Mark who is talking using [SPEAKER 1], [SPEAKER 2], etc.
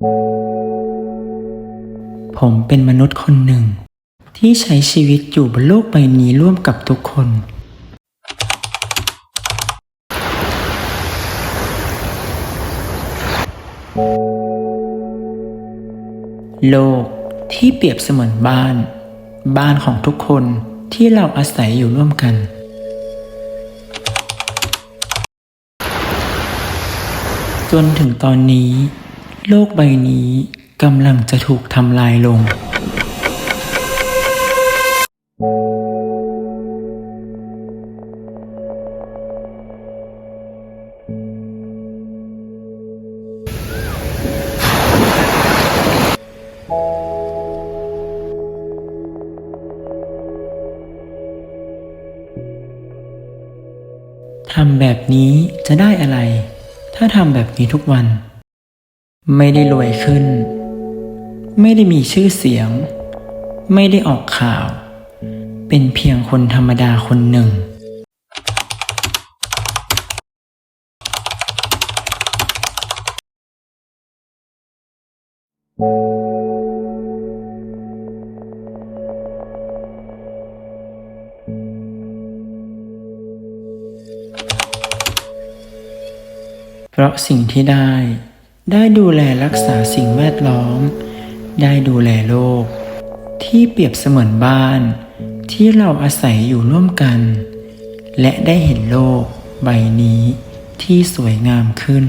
[SPEAKER 1] ผมเป็นมนุษย์คนหนึ่ง ที่ใช้ชีวิตอยู่บนโลกใบนี้ร่วมกับทุกคน โลกที่เปรียบเสมือนบ้าน บ้านของทุกคนที่เราอาศัยอยู่ร่วมกันจนถึงตอนนี้ โลกใบนี้กำลังจะถูกทำลายลง ทำแบบนี้จะได้อะไร ถ้าทำแบบนี้ทุกวัน ไม่ได้รวยขึ้น ไม่ได้มีชื่อเสียง ไม่ได้ออกข่าว เป็นเพียงคนธรรมดาคนหนึ่ง เพราะสิ่งที่ได้ ได้ดูแลรักษาสิ่งแวดล้อม ได้ดูแลโลก ที่เปรียบเสมือนบ้าน ที่เราอาศัยอยู่ร่วมกัน และได้เห็นโลกใบนี้ที่สวยงามขึ้น